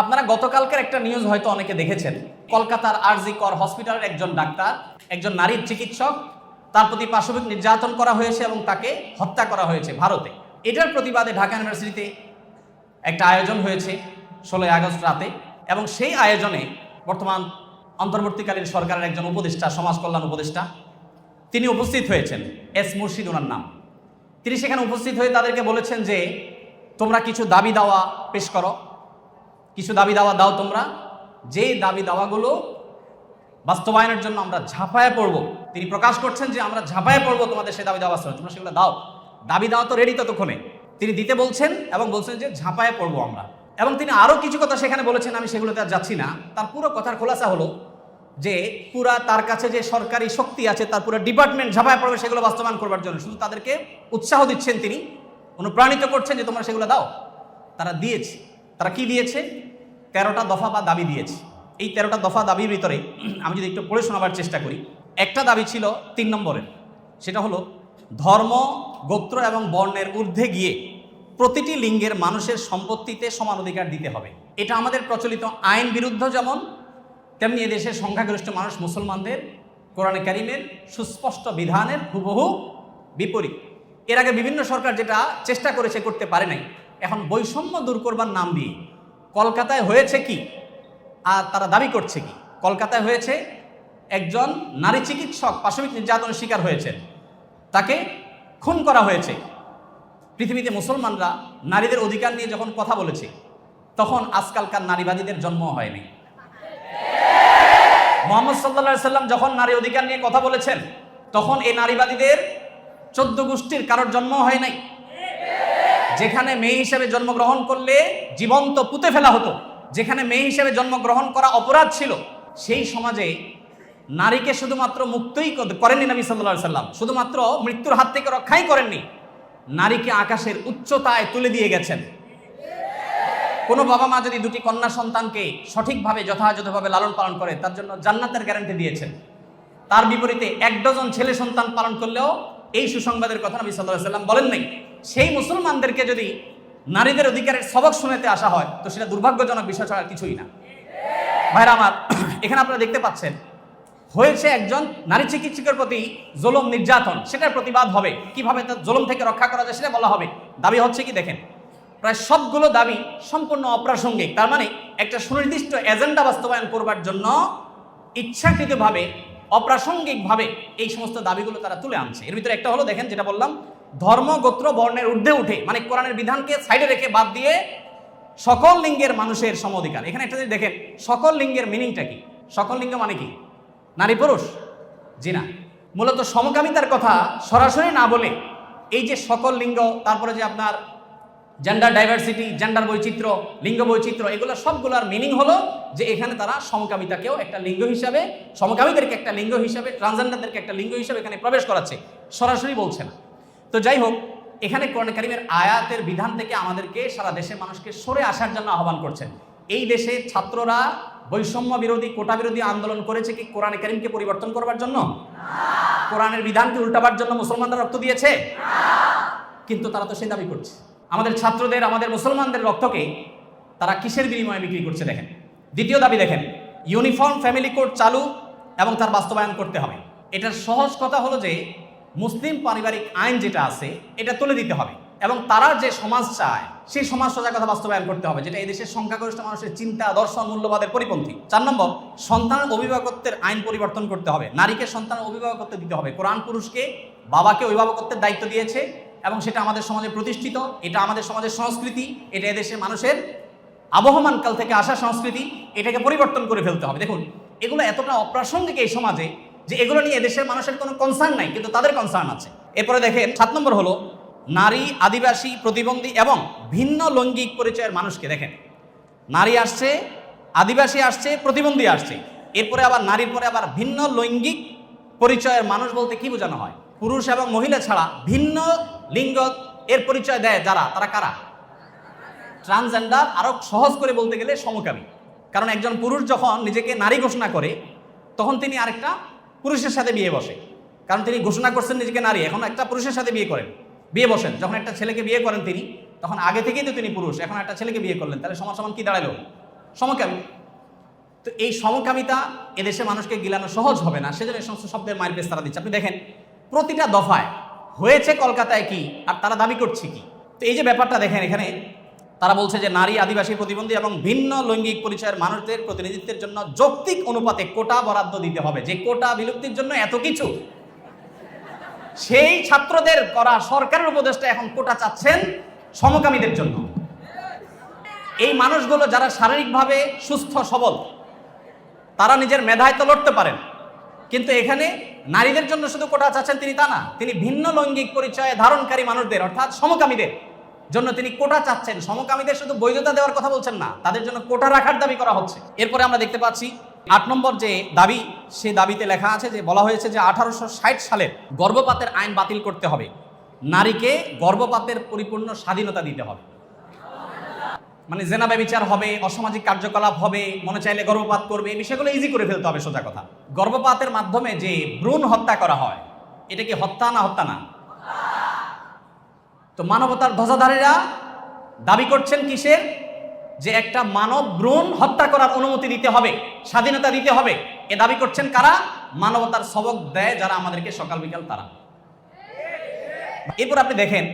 আপনারা গতকালকের একটা নিউজ হয়তো অনেকে দেখেছেন। কলকাতার আরজি কর হসপিটালের একজন ডাক্তার, একজন নারীর চিকিৎসক, তার প্রতি পাশবিক নির্যাতন করা হয়েছে এবং তাকে হত্যা করা হয়েছে ভারতে। এটার প্রতিবাদে ঢাকা ইউনিভার্সিটিতে একটা আয়োজন হয়েছে ষোলোই আগস্ট রাতে এবং সেই আয়োজনে বর্তমান অন্তর্বর্তীকালীন সরকারের একজন উপদেষ্টা, সমাজ কল্যাণ উপদেষ্টা, তিনি উপস্থিত হয়েছেন। এস মুর্শিদ ওনার নাম। তিনি সেখানে উপস্থিত হয়ে তাদেরকে বলেছেন যে, তোমরা কিছু দাবি দাওয়া পেশ করো। কিছু দাবি দাওয়া দাও তোমরা। যে দাবি দাওয়াগুলো বাস্তবায়নের জন্য আমরা ঝাঁপায় পড়ব, তিনি প্রকাশ করছেন যে আমরা ঝাঁপায় পড়ব তোমাদের সেই দাবি দাওয়া তোমরা সেগুলো দাও। দাবি দাওয়া তো রেডি ততক্ষণে। তিনি দিতে বলছেন এবং বলছেন যে ঝাঁপায় পড়ব আমরা। এবং তিনি আরও কিছু কথা সেখানে বলেছেন, আমি সেগুলোতে আর যাচ্ছি না। তার পুরো কথার খোলাসা হলো যে পুরা তার কাছে যে সরকারি শক্তি আছে, তার পুরো ডিপার্টমেন্ট ঝাঁপায় পড়বে সেগুলো বাস্তবায়ন করবার জন্য। শুধু তাদেরকে উৎসাহ দিচ্ছেন তিনি, অনুপ্রাণিত করছেন যে তোমরা সেগুলো দাও। তারা দিয়েছে। তারা কি দিয়েছে? তেরোটা দফা বা দাবি দিয়েছি। এই তেরোটা দফা দাবির ভিতরে আমি যদি একটু পড়ে শোনাবার চেষ্টা করি, একটা দাবি ছিল তিন নম্বরের। সেটা হলো, ধর্ম, গোত্র এবং বর্ণের ঊর্ধ্বে গিয়ে প্রতিটি লিঙ্গের মানুষের সম্পত্তিতে সমান অধিকার দিতে হবে। এটা আমাদের প্রচলিত আইন বিরুদ্ধ যেমন, তেমনি এদেশের সংখ্যাগরিষ্ঠ মানুষ মুসলমানদের, কোরআনে কারিমের সুস্পষ্ট বিধানের হুবহু বিপরীত। এর আগে বিভিন্ন সরকার যেটা চেষ্টা করেছে করতে পারে নাই, এখন বৈষম্য দূর করবার নাম দিয়ে কলকাতায় হয়েছে কি? আর তারা দাবি করছে কি? কলকাতায় হয়েছে একজন নারী চিকিৎসক, পাশবিক নির্যাতনের শিকার হয়েছেন। তাকে খুন করা হয়েছে। পৃথিবীতে মুসলমানরা নারীদের অধিকার নিয়ে যখন কথা বলেছে, তখন আজকালকার নারীবাদীদের জন্ম হয়নি। মোহাম্মদ সাল্লা সাল্লাম যখন নারী অধিকার নিয়ে কথা বলেছেন, তখন এই নারীবাদীদের চোদ্দ গোষ্ঠীর কারোর জন্ম হয় নাই। যেখানে মেয়ে হিসেবে জন্মগ্রহণ করলে জীবন্ত পুঁতে ফেলা হতো, যেখানে মেয়ে হিসেবে জন্মগ্রহণ করা অপরাধ ছিল, সেই সমাজে নারীকে শুধুমাত্র মুক্তই করেননি নবী সাল্লা সাল্লাম, শুধুমাত্র মৃত্যুর হাত থেকে রক্ষাই করেননি, নারীকে আকাশের উচ্চতায় তুলে দিয়ে গেছেন। কোনো বাবা মা যদি দুটি কন্যা সন্তানকে সঠিকভাবে, যথাযথভাবে লালন পালন করে, তার জন্য জান্নাতের গ্যারান্টি দিয়েছেন। তার বিপরীতে এক ডজন ছেলে সন্তান পালন করলেও এই সুসংবাদের কথা নবী সাল্লাহ সাল্লাম বলেন নাই। সেই মুসলমানদেরকে যদি নারীদের অধিকারের সবক শুনেতে আসা হয়, তো সেটা দুর্ভাগ্যজনক বিষয় ছাড়া কিছুই না। ভাইরা আমার, এখানে আপনারা দেখতে পাচ্ছেন, হয়েছে একজন নারী চিকিৎসকের প্রতি জোলম নির্যাতন। সেটার প্রতিবাদ হবে। কীভাবে তার জোলম থেকে রক্ষা করা যায় সেটা বলা হবে। দাবি হচ্ছে কি দেখেন, প্রায় সবগুলো দাবি সম্পূর্ণ অপ্রাসঙ্গিক। তার মানে একটা সুনির্দিষ্ট এজেন্ডা বাস্তবায়ন করবার জন্য ইচ্ছাকৃতভাবে অপ্রাসঙ্গিকভাবে এই সমস্ত দাবিগুলো তারা তুলে আনছে। এর ভিতরে একটা হলো, দেখেন যেটা বললাম, ধর্ম, গোত্র, বর্ণের ঊর্ধ্বে উঠে মানে কোরআনের বিধানকে সাইডে রেখে বাদ দিয়ে সকল লিঙ্গের মানুষের সম অধিকার। এখানে একটা জিনিস দেখেন, সকল লিঙ্গের মিনিংটা কি? সকল লিঙ্গ মানে কি? নারী, পুরুষ? জি না। মূলত সমকামিতার কথা সরাসরি না বলে এই যে সকল লিঙ্গ, তারপরে যে আপনার জেন্ডার ডাইভার্সিটি জেন্ডার বৈচিত্র্য, লিঙ্গ বৈচিত্র্য, এগুলো সবগুলোর মিনিং হলো যে এখানে তারা সমকামিতাকেও একটা লিঙ্গ হিসাবে সমকামীদেরকে একটা লিঙ্গ হিসাবে ট্রান্সজেন্ডারদেরকে একটা লিঙ্গ হিসাবে এখানে প্রবেশ করাচ্ছে। সরাসরি বলছে না। তো যাই হোক, এখানে কোরআন কারিমের আয়াতের বিধান থেকে আমাদেরকে সারা দেশের মানুষকে সরে আসার জন্য আহ্বান করছেন। এই দেশে ছাত্ররা বৈষম্য বিরোধী, কোটা বিরোধী আন্দোলন করেছে কি কোরআন কারিমকে পরিবর্তন করবার জন্য? কোরআনের বিধানকে উল্টাবার জন্য মুসলমানরা রক্ত দিয়েছে? কিন্তু তারা তো সেই দাবি করছে। আমাদের ছাত্রদের, আমাদের মুসলমানদের রক্তকে তারা কিসের বিনিময়ে বিক্রি করছে দেখেন। দ্বিতীয় দাবি দেখেন, ইউনিফর্ম ফ্যামিলি কোড চালু এবং তার বাস্তবায়ন করতে হবে। এটার সহজ কথা হলো যে, মুসলিম পারিবারিক আইন যেটা আছে, এটা তুলে দিতে হবে এবং তারা যে সমাজ চায়, সেই সমাজ সজাগতা বাস্তবায়ন করতে হবে, যেটা এই দেশের সংখ্যাগরিষ্ঠ মানুষের চিন্তা, দর্শন, মূল্যবাদের পরিপন্থী। চার নম্বর সন্তানের অভিভাবকত্বের আইন পরিবর্তন করতে হবে। নারীকে সন্তান অভিভাবকত্ব দিতে হবে। কোরআন পুরুষকে বাবাকে অভিভাবকত্বের দায়িত্ব দিয়েছে এবং সেটা আমাদের সমাজে প্রতিষ্ঠিত, এটা আমাদের সমাজের সংস্কৃতি, এটা এদেশের মানুষের আবহমান কাল থেকে আসা সংস্কৃতি, এটাকে পরিবর্তন করে ফেলতে হবে। দেখুন, এগুলো এতটা অপ্রাসঙ্গিক এই সমাজে যে এগুলো নিয়ে এদেশের মানুষের কোনো কনসার্ন নাই, কিন্তু তাদের কনসার্ন আছে। এরপরে দেখেন, সাত নম্বর হলো, নারী, আদিবাসী, প্রতিবন্ধী এবং ভিন্ন লৈঙ্গিক পরিচয়ের মানুষকে দেখেন। নারী আসছে, আদিবাসী আসছে, প্রতিবন্ধী আসছে। এরপরে আবার নারীর পরে আবার ভিন্ন লৈঙ্গিক পরিচয়ের মানুষ বলতে কি বোঝানো হয়? পুরুষ এবং মহিলা ছাড়া ভিন্ন লিঙ্গ এর পরিচয় দেয় যারা? তারা কারা? ট্রান্সজেন্ডার আরও সহজ করে বলতে গেলে সমকামী। কারণ একজন পুরুষ যখন নিজেকে নারী ঘোষণা করে, তখন তিনি আরেকটা পুরুষের সাথে বিয়ে বসে। কারণ তিনি ঘোষণা করছেন নিজেকে নারী, এখন একটা পুরুষের সাথে বিয়ে করেন। বিয়ে বসেন, যখন একটা ছেলেকে বিয়ে করেন তিনি, তখন আগে থেকেই তো তিনি পুরুষ, এখন একটা ছেলেকে বিয়ে করলেন, তাহলে সমান সমান কি দাঁড়াল? সমকামী। তো এই সমকামিতা এদেশে মানুষকে গিলানো সহজ হবে না, সেজন্য এই সমস্ত শব্দের মায়ের তারা দিচ্ছে। আপনি দেখেন, প্রতিটা দফায় হয়েছে কলকাতায় কি? আর তারা দাবি করছে কি? তো এই যে ব্যাপারটা দেখেন এখানে, তারা বলছে যে নারী আদিবাসী প্রতিবন্ধী এবং ভিন্ন লৈঙ্গিক পরিচয়ের মানুষদের প্রতিনিধিত্বের জন্য যৌক্তিক অনুপাতে কোটা বরাদ্দ দিতে হবে। যে কোটা বিলুপ্তির জন্য এত কিছু, সেই ছাত্রদের করা সরকারের উপদেষ্টা এখন কোটা চাচ্ছেন সমকামীদের জন্য। এই মানুষগুলো যারা শারীরিকভাবে সুস্থ, সবল, তারা নিজের মেধায় তো লড়তে পারেন। কিন্তু এখানে নারীদের জন্য শুধু কোটা চাচ্ছেন তিনি তা না, তিনি ভিন্ন লৈঙ্গিক পরিচয়ে ধারণকারী মানুষদের, অর্থাৎ সমকামীদের জন্য তিনি কোটা চাচ্ছেন। সমকামীদের শুধু বৈধতা দেওয়ার কথা বলছেন না, তাদের জন্য কোটা রাখার দাবি করা হচ্ছে। এরপরে আমরা দেখতে পাচ্ছি আট নম্বর যে দাবি, সে দাবিতে লেখা আছে যে, বলা হয়েছে যে আঠারোশো ষাট সালের গর্ভপাতের আইন বাতিল করতে হবে। নারীকে গর্ভপাতের পরিপূর্ণ স্বাধীনতা দিতে হবে। মানে জেনা ব্যবিচার হবে, অসামাজিক কার্যকলাপ হবে, মনে চাইলে গর্ভপাত করবে, এই বিষয়গুলো ইজি করে ফেলতে হবে সোজা কথা। গর্ভপাতের মাধ্যমে যে ভ্রূণ হত্যা করা হয়, এটা কি হত্যা না হত্যা না? তো মানবতার ধ্বজাধারীরা দাবি করছেন কিসের? যে একটা মানব ভ্রূণ হত্যা করার অনুমতি দিতে হবে, স্বাধীনতা দিতে হবে। এ দাবি করছেন কারা? মানবতার সবক দেয় যারা আমাদেরকে সকাল বিকাল তারা এরপর আপনি দেখেন,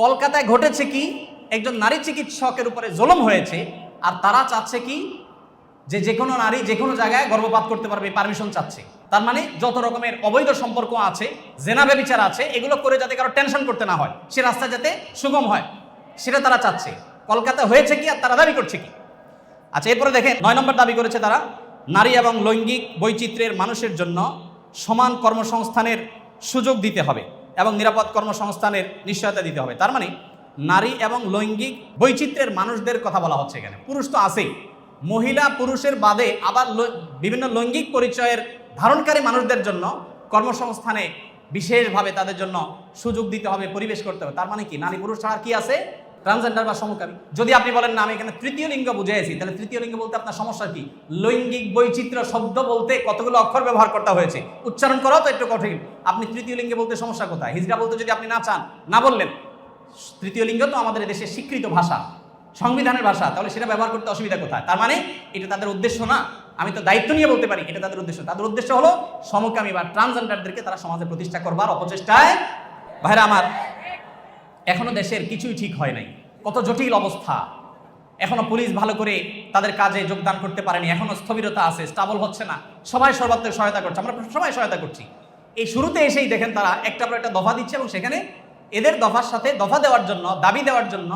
কলকাতায় ঘটেছে কি? একজন নারী চিকিৎসকের উপরে জুলুম হয়েছে, আর তারা চাচ্ছে কি? যে যে কোনো নারী যে কোনো জায়গায় গর্ভপাত করতে পারবে পারমিশন চাচ্ছে। তার মানে যত রকমের অবৈধ সম্পর্ক আছে, জেনা ব্যবিচার আছে, এগুলো করে যাতে কারও টেনশন করতে না হয়, সে রাস্তা যাতে সুগম হয়, সেটা তারা চাচ্ছে। কলকাতা হয়েছে কি, আর তারা দাবি করছে কি? আচ্ছা এরপরে দেখেন, নয় নম্বর দাবি করেছে তারা, নারী এবং লৈঙ্গিক বৈচিত্র্যের মানুষের জন্য সমান কর্মসংস্থানের সুযোগ দিতে হবে এবং নিরাপদ কর্মসংস্থানের নিশ্চয়তা দিতে হবে। তার মানে নারী এবং লৈঙ্গিক বৈচিত্র্যের মানুষদের কথা বলা হচ্ছে এখানে। পুরুষ তো আছেই। মহিলা পুরুষের বাদে আবার বিভিন্ন লৈঙ্গিক পরিচয়ের ধারণকারী মানুষদের জন্য কর্মসংস্থানে বিশেষভাবে তাদের জন্য সুযোগ দিতে হবে, পরিবেশ করতে হবে। তার মানে কি? নারী পুরুষ আর কি আছে? ট্রান্সজেন্ডার বা সমকামী। যদি আপনি বলেন, না, আমি এখানে তৃতীয় লিঙ্গ বুঝেছি তাহলে তৃতীয় লিঙ্গ বলতে আপনার সমস্যা কি? লৈঙ্গিক বৈচিত্র্য শব্দ বলতে কতগুলো অক্ষর ব্যবহার করতে হয়েছে? উচ্চারণ করাও তো একটু কঠিন। আপনি তৃতীয় লিঙ্গে বলতে সমস্যা কোথায়? হিজড়া বলতে যদি আপনি না চান, না বললেন তৃতীয় লিঙ্গ তো আমাদের দেশের স্বীকৃত ভাষা, সংবিধানের ভাষা, তাহলে সেটা ব্যবহার করতে অসুবিধা কোথায়? তার মানে এটা তাদের উদ্দেশ্য না। আমি তো দায়িত্ব নিয়ে বলতে পারি, এটা তাদের উদ্দেশ্য। তাদের উদ্দেশ্য হলো সমকামী বা ট্রান্সজেন্ডারদেরকে তারা সমাজে প্রতিষ্ঠা করবার অপচেষ্টায়। ভাইরা আমার, এখনও দেশের কিছুই ঠিক হয় নাই। কত জটিল অবস্থা। এখনও পুলিশ ভালো করে তাদের কাজে যোগদান করতে পারেনি। এখনও স্থবিরতা আছে স্টাবল হচ্ছে না। সবাই সর্বাত্মক সহায়তা করছে। আমরা সবাই সহায়তা করছি। এই শুরুতে এসেই দেখেন তারা একটা পর একটা দফা দিচ্ছে এবং সেখানে এদের দফার সাথে দফা দেওয়ার জন্য, দাবি দেওয়ার জন্য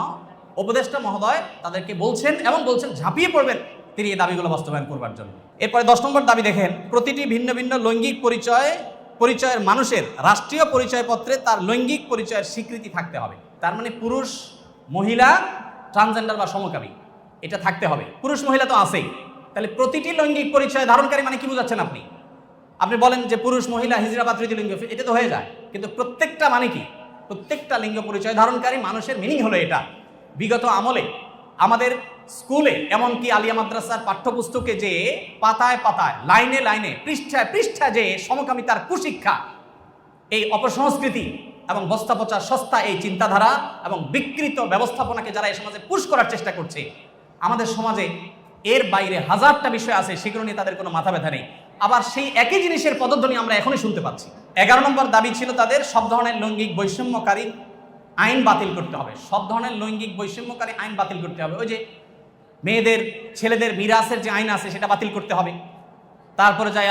উপদেষ্টা মহোদয় তাদেরকে বলছেন এবং বলছেন ঝাঁপিয়ে পড়বেন তিনি এই দাবিগুলো বাস্তবায়ন করবার জন্য। এরপরে দশ নম্বর দাবি দেখেন, প্রতিটি ভিন্ন ভিন্ন লৈঙ্গিক পরিচয়, পরিচয়ের মানুষের রাষ্ট্রীয় পরিচয়পত্রে তার লৈঙ্গিক পরিচয়ের স্বীকৃতি থাকতে হবে। তার মানে পুরুষ, মহিলা ট্রান্সজেন্ডার বা সমকামী, এটা থাকতে হবে। পুরুষ, মহিলা তো আছেই। তাহলে প্রতিটি লৈঙ্গিক পরিচয় ধারণকারী মানে কি বোঝাচ্ছেন আপনি? আপনি বলেন যে পুরুষ, মহিলা, হিজড়া বা তৃতীয় লিঙ্গ, এটা তো হয়ে যায়। কিন্তু প্রত্যেকটা মানে কি? প্রত্যেকটা লিঙ্গ পরিচয় ধারণকারী মানুষের মিনিং হলো এটা। বিগত আমলে আমাদের স্কুলে এমনকি আলিয়া মাদ্রাসার পাঠ্যপুস্তকে যে পাতায় পাতায়, লাইনে লাইনে, পৃষ্ঠায় পৃষ্ঠায় যে সমকামিতার কুশিক্ষা, এই অপসংস্কৃতি এবং বস্তা পচা সস্তা এই চিন্তাধারা এবং বিকৃত ব্যবস্থাপনাকে যারা এই সমাজে পুশ করার চেষ্টা করছে, আমাদের সমাজে এর বাইরে হাজারটা বিষয় আছে, সেগুলো নিয়ে তাদের কোনো মাথা ব্যথা নেই। আবার সেই একই জিনিসের পদধ্বনি আমরা এখনই শুনতে পাচ্ছি। এগারো নম্বর দাবি ছিল তাদের সব ধরনের লৈঙ্গিক বৈষম্যকারী আইন বাতিল করতে হবে। সব ধরনের লৈঙ্গিক বৈষম্যকারী আইন বাতিল করতে হবে। ওই যে মেয়েদের, ছেলেদের মিরাসের যে আইন আছে সেটা বাতিল করতে হবে। তারপরে যায়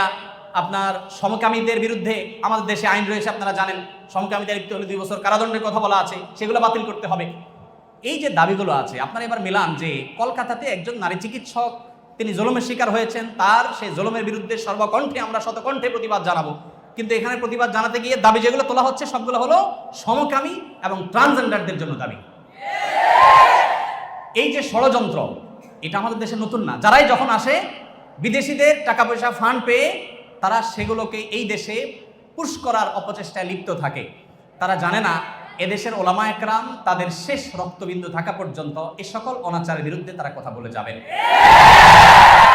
আপনার সমকামীদের বিরুদ্ধে আমাদের দেশে আইন রয়েছে, আপনারা জানেন, সমকামীদের লিপ্ত হলে দুই বছর কারাদণ্ডের কথা বলা আছে, সেগুলো বাতিল করতে হবে। এই যে দাবিগুলো আছে, আপনারা এবার মিলান যে কলকাতাতে একজন নারী চিকিৎসক, তিনি জলমের শিকার হয়েছেন, তার সেই জলমের বিরুদ্ধে সর্বকণ্ঠে আমরা শতকণ্ঠে প্রতিবাদ জানাব। কিন্তু এখানে প্রতিবাদ জানাতে গিয়ে দাবি যেগুলো তোলা হচ্ছে, সবগুলো হলো সমকামী এবং ট্রান্সজেন্ডারদের জন্য দাবি। এই যে ষড়যন্ত্র, এটা আমাদের দেশে নতুন না। যারাই যখন আসে, বিদেশিদের টাকা পয়সা ফান্ড পেয়ে তারা সেগুলোকে এই দেশে পুশ করার অপচেষ্টায় লিপ্ত থাকে। তারা জানে না, এদেশের ওলামা একরাম, তাদের শেষ রক্তবিন্দু থাকা পর্যন্ত এ সকল অনাচারের বিরুদ্ধে তারা কথা বলে যাবেন।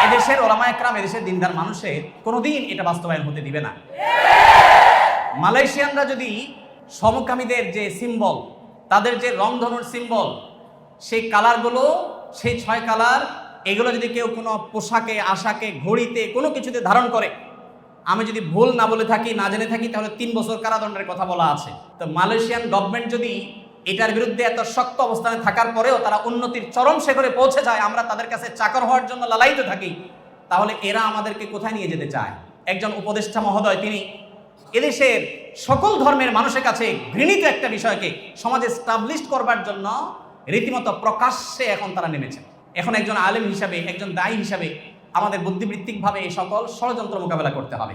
এদেশের ওলামা একরাম, এদেশের দিনদার মানুষের কোনোদিন এটা বাস্তবায়ন হতে দিবে না। মালয়েশিয়ানরা যদি সমকামীদের যে সিম্বল তাদের যে রংধনুর সিম্বল সেই কালারগুলো, সেই ছয় কালার, এগুলো যদি কেউ কোনো পোশাকে, আশাকে, ঘড়িতে কোনো কিছুতে ধারণ করে, আমি যদি ভুল না বলে থাকি, না জেনে থাকি, তাহলে তিন বছর কারাদণ্ডের কথা বলা আছে। তো মালয়েশিয়ান গভর্নমেন্ট যদি এটার বিরুদ্ধে এত শক্ত অবস্থানে থাকার পরেও তারা উন্নতির চরম শেখরে পৌঁছে যায়, আমরা তাদের কাছে চাকর হওয়ার জন্য লালাইতে থাকি। তাহলে এরা আমাদেরকে কোথায় নিয়ে যেতে চায়? একজন উপদেষ্টা মহোদয়, তিনি এদেশের সকল ধর্মের মানুষের কাছে ঘৃণিত একটা বিষয়কে সমাজে স্টাবলিশ করবার জন্য রীতিমতো প্রকাশ্যে এখন তারা নেমেছে। এখন একজন আলেম হিসাবে, একজন দায়ী হিসাবে আমাদের বুদ্ধিবৃত্তিকভাবে এই সকল ষড়যন্ত্র মোকাবেলা করতে হবে।